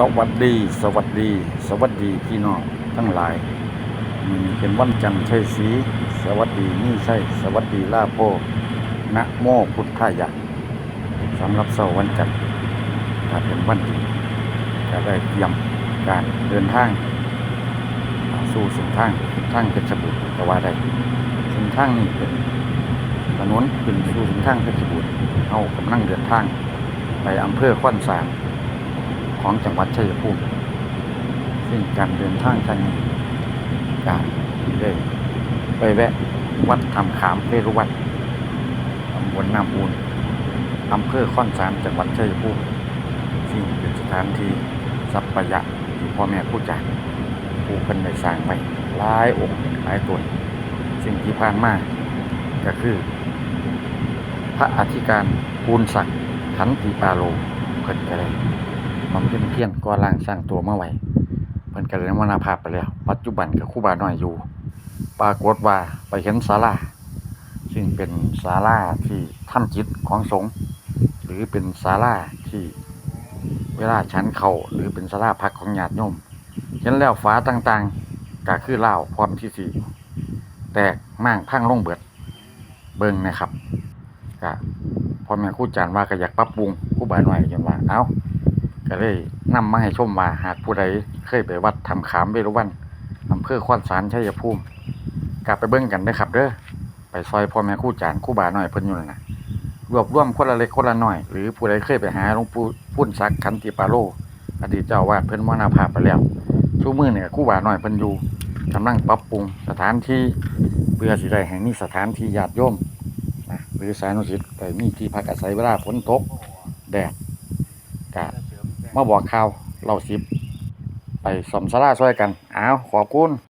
สวัสดี สวัสดี สวัสดีพี่น้องทั้งหลายมื้อนี้เป็นวันจันทร์ใชัยศรีสวัสดีนี่ใช่ สวัสดีลาโพนะโมพุทธายะสำหรับเสาร์วันจันทร์ถ้าเป็นวันดีจะได้เตรียมการเดินทาง สู่เส้นทางทางเพชรบุรีก็ว่าได้เส้นทางนี้เป็นถนนขึ้นสู่เส้นทางเพชรบุรีเอากำลังเดินทาง ไปอำเภอขวัญสาร ของจังหวัดชัยภูมิซึ่งการเดินทางครั้งนี้การได้ไปแวะวัดทำขามเวรุวัดตำบลน้ำอูนอำเภอข้อนสารจังหวัดชัยภูมิซึ่งเป็นสถานที่สัปปายะที่พ่อแม่ผู้จ่าผู้เพิ่นได้สร้างไว้หลายองค์หลายตนสิ่งที่ผ่านมาก็คือ พระอธิการปูนศักดิ์ขันติปาโลเพิ่นก็ได้ มันเป็นเพียงก่อร่างสร้างตัวมาไว้เพิ่นก็เลยมรณภาพไปแล้ว ปัจจุบันก็ครูบาน้อยอยู่ ปรากฏว่าไปเห็นศาลาซึ่งเป็นศาลาที่ทำจิตของสงฆ์หรือเป็นศาลาที่เวลาฉันเขาหรือเป็นศาลาพักของญาติโยมเห็นแล้วฝาต่างๆก็คือเล่าวพร้อมที่สี่แตกม่างพังลงเบิด เบิ่งนะครับก็พ่อแม่ครูจานว่าก็อยากปรับปรุงครูบาน้อยยังว่า เอ้า ก็เลยนำมาให้ชมว่าหากผู้ใดเคยไปวัดทำขามเวรุวันอำเภอขวานสารชัยภูมิกลับไปเบิ่งกันเด้ครับเด้อไปซอยพ่อแม่คู่จานคู่บาหน่อยเพิ่นอยู่นั่นนะรวบรวมคนละเล็กคนละน้อย หรือผู้ใดเคยไปหาหลวงปู่พุ่นศักขันติปาโลอดีตเจ้าวาดเพิ่นมรณภาพไปแล้วชูมือเนี่ยคู่บาหน่อยเพิ่นอยู่กำลังปรับปรุงสถานที่เพื่อสิได้ให้มีสถานที่ญาติโยมนะหรือสานุสิทธิ์ได้มีที่พักอาศัยเวลาฝนตกแดดกา มาบอกข่าวเล่าสิบไปสมสาราช่วยกันอ้าวขอบคุณ